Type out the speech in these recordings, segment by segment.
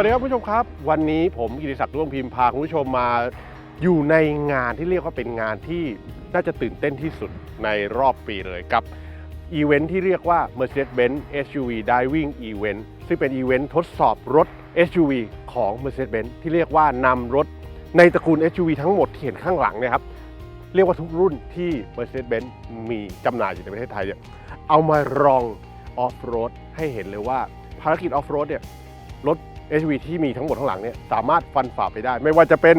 วัสดีครับผู้ชมครับ วันนี้ผมกิติศักดิ์ร่วงพิมพ์พาคุณผู้ชมมาอยู่ในงานที่เรียกว่าเป็นงานที่น่าจะตื่นเต้นที่สุดในรอบปีเลยกับอีเวนท์ที่เรียกว่า Mercedes-Benz SUV Diving Event ซึ่งเป็นอีเวนต์ทดสอบรถ SUV ของ Mercedes-Benz ที่เรียกว่านำรถในตระกูล SUV ทั้งหมดที่เห็นข้างหลังเนี่ยครับเรียกว่าทุกรุ่นที่ Mercedes-Benz มีจำหน่ายอยู่ในประเทศไทยเนี่ยเอามาลองออฟโรดให้เห็นเลยว่าภารกิจออฟโรดเนี่ยรถ SUV ที่มีทั้งหมดข้างหลังเนี่ยสามารถฟันฝ่าไปได้ ไม่ว่าจะเป็น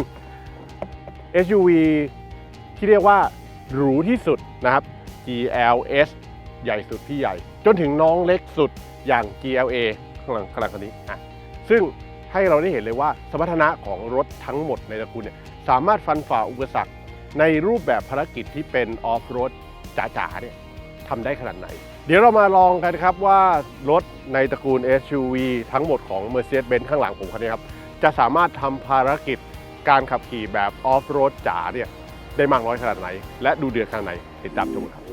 SUV ที่เรียกว่าหรูที่สุดนะครับ GLS ใหญ่สุดพี่ใหญ่ จนถึงน้องเล็กสุดอย่าง GLA ข้างหลังข้างหลังคนนี้อะซึ่งให้เราได้เห็นเลยว่าสมรรถนะของรถทั้งหมดในตระกูลเนี่ยสามารถฟันฝ่าอุปสรรคในรูปแบบภารกิจที่เป็นออฟโรดจ๋าๆเนี่ย ทำได้ขนาดไหน เดี๋ยวเรามาลองกันครับว่ารถในตระกูล SUV ทั้งหมดของ Mercedes-Benz ข้างหลังผมคันนี้ครับ จะสามารถทำภารกิจการขับขี่แบบออฟโรดจ๋าเนี่ยได้มากน้อยขนาดไหน และดูเดือดขนาดไหนติดตามชมครับ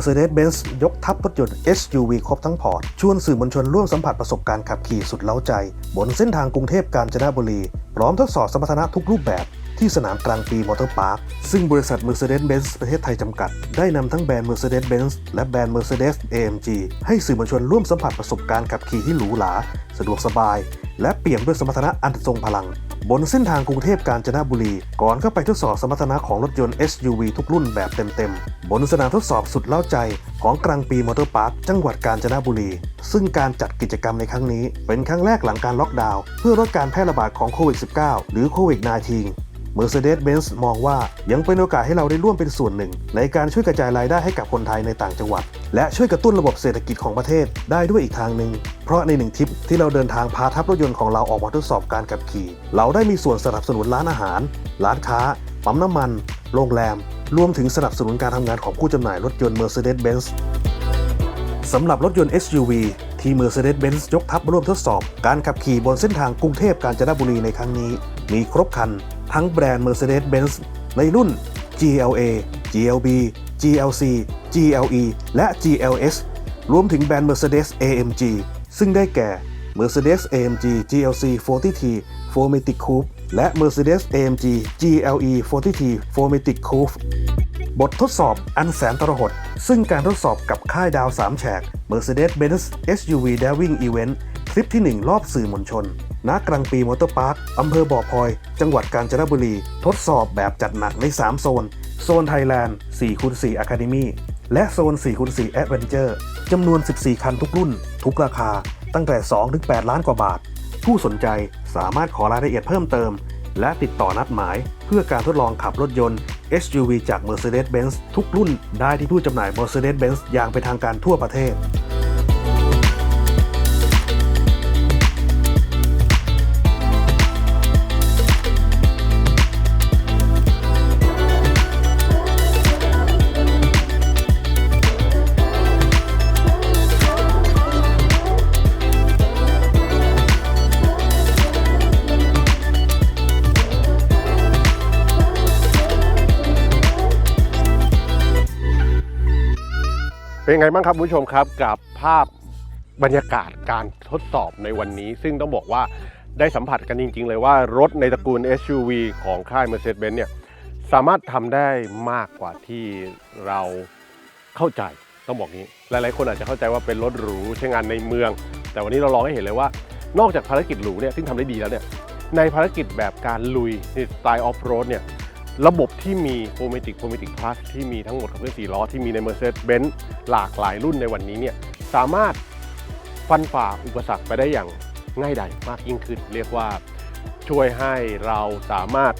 Mercedes-Benz ยกทัพรถยนต์ SUV ครบทั้งพอร์ต ชวนสื่อมวลชนร่วมสัมผัสประสบการณ์ขับขี่สุดเล้าใจ บนเส้นทางกรุงเทพกาญจนบุรี พร้อมทดสอบสมรรถนะทุกรูปแบบที่สนามกลางปีมอเตอร์พาร์ค ซึ่งบริษัท Mercedes-Benz ประเทศไทยจำกัด ได้นำทั้งแบรนด์ Mercedes-Benz และแบรนด์ Mercedes AMG ให้สื่อมวลชนร่วมสัมผัสประสบการณ์ขับขี่ที่หรูหรา สะดวกสบาย และเปี่ยมด้วยสมรรถนะอันทรงพลัง บนเส้นทางกรุงเทพกาญจนบุรี ก่อนเข้าไปทดสอบสมรรถนะของรถยนต์ SUV ทุกรุ่นแบบเต็มๆ บนสนามทดสอบสุดเล้าใจของกลางปีมอเตอร์พาร์คจังหวัดกาญจนบุรี ซึ่งการจัดกิจกรรมในครั้งนี้ เป็นครั้งแรกหลังการล็อกดาวน์เพื่อลดการแพร่ระบาดของโควิด -19 หรือโควิด -19 Mercedes-Benz มองว่ายังเป็นโอกาสให้เราได้ร่วมเป็นส่วนหนึ่ง ในการช่วยกระจายรายได้ให้กับคนไทยในต่างจังหวัด และช่วยกระตุ้นระบบเศรษฐกิจของประเทศได้ด้วยอีกทางหนึ่ง เพราะในหนึ่งทริปที่เราเดินทางพาทัพรถยนต์ของเราออกมาทดสอบการขับขี่ เราได้มีส่วนสนับสนุนร้านอาหาร ร้านค้า ปั๊มน้ำมัน โรงแรม รวมถึงสนับสนุนการทำงานของผู้จำหน่ายรถยนต์ Mercedes-Benz สำหรับรถยนต์ SUV ที่ Mercedes-Benz ยกทัพมาร่วมทดสอบ การขับขี่บนเส้นทางกรุงเทพกาญจนบุรีในครั้งนี้ มีครบคัน ทั้งแบรนด์ Mercedes-Benz ในรุ่น GLA GLB GLC GLE และ GLS รวมถึงแบรนด์ Mercedes AMG ซึ่งได้แก่ Mercedes AMG GLC 40T 4matic Coupe และ Mercedes AMG GLE 40T 4matic Coupe บททดสอบอันแสนทรหด ซึ่งการทดสอบกับค่ายดาว3แฉก Mercedes-Benz SUV Diving Event คลิปที่ 1 รอบสื่อมวลชน ณ กลางปีมอเตอร์พาร์คอำเภอบ่อพลอย จังหวัดกาญจนบุรี ทดสอบแบบจัดหนักใน 3 โซน โซนไทยแลนด์4คูณ4 Academy และโซน4คูณ4 Adventure จำนวน 14 คันทุกรุ่น ทุกราคา ตั้งแต่ 2-8 ล้านกว่าบาท ผู้สนใจสามารถขอรายละเอียดเพิ่มเติม และติดต่อนัดหมาย เพื่อการทดลองขับรถยนต์ SUV จาก Mercedes-Benz ทุกรุ่นได้ที่ผู้จำหน่าย Mercedes-Benz อย่างเป็นทางการทั่วประเทศ เป็นไงบ้างครับคุณผู้ชมครับกับภาพบรรยากาศการทดสอบในวันนี้ ซึ่งต้องบอกว่าได้สัมผัสกันจริง ๆ เลยว่ารถในตระกูล SUV ของค่าย Mercedes-Benz เนี่ยสามารถทำได้มากกว่าที่เราเข้าใจต้องบอกนี้ หลายๆ คนอาจจะเข้าใจว่าเป็นรถหรูใช้งานในเมือง แต่วันนี้เราลองให้เห็นเลยว่า นอกจากภารกิจหรูเนี่ยซึ่งทำได้ดีแล้วเนี่ยในภารกิจแบบการลุยในสไตล์ออฟโรดเนี่ย ระบบที่มี f o r m a t i c f o r m a t i c Plus ที่มีทั้งหมดขับเคลื่อน4ล้อที่มีใน Mercedes-Benz หลากหลายรุ่นในวันนี้เนี่ยสามารถฟันฝ่าอุปสรรคไปได้อย่างง่ายดายมากยิ่งขึ้น เรียกว่าช่วยให้เราสามารถ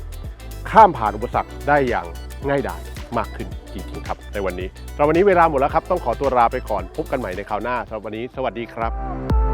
ข้ามผ่านอุปสรรคได้อย่างง่ายดายมากขึ้นจริงๆครับ ในวันนี้สำหรับวันนี้เวลาหมดแล้วครับ ต้องขอตัวลาไปก่อนพบกันใหม่ในคราวหน้าสำหรับวันนี้ สวัสดีครับ